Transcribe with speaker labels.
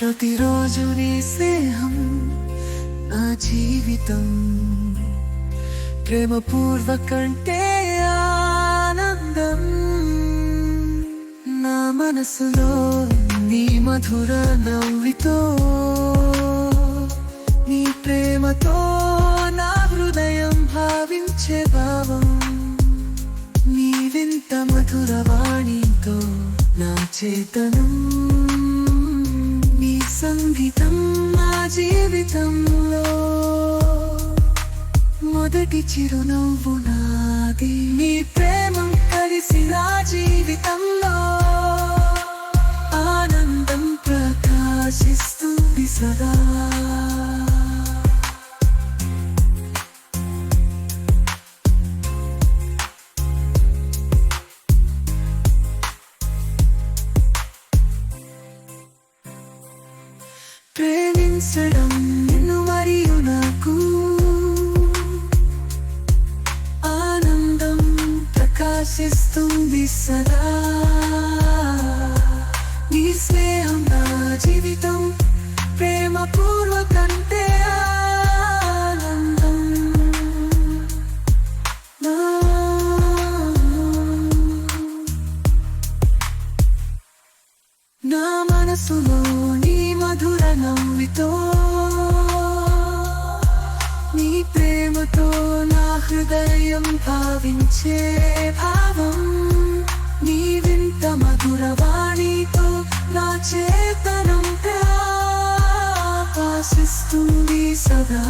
Speaker 1: ప్రతిరోజు నీ స్నేహం నా జీవితం. ప్రేమపూర్వ కంటే ఆనందం నా మనసులో నీ మధుర నవ్వితో నీ ప్రేమతో నా హృదయం భావించే భావం. నీ వింత మధుర వాణితో నా చేతనం. సంగీతం మా జీవితంలో. మొదటి చిరునవ్వు నాది మీ ప్రేమం కలిసి నా జీవితంలో. ఆనందం ప్రకాశిస్తుంది సదా. ప్రేమించడం నిన్ను మరియు నాకు. ఆనందం ప్రకాశిస్తుంది సదా. నీ స్నేహం నా జీవితం ప్రేమ పూర్వ కంటే ఆనందం నా మనసులో కృపతో నీ ప్రేమతో నా భావించే భావం నీ మధురవాణితో నా చేతనం ఆశిస్తుంది సదా.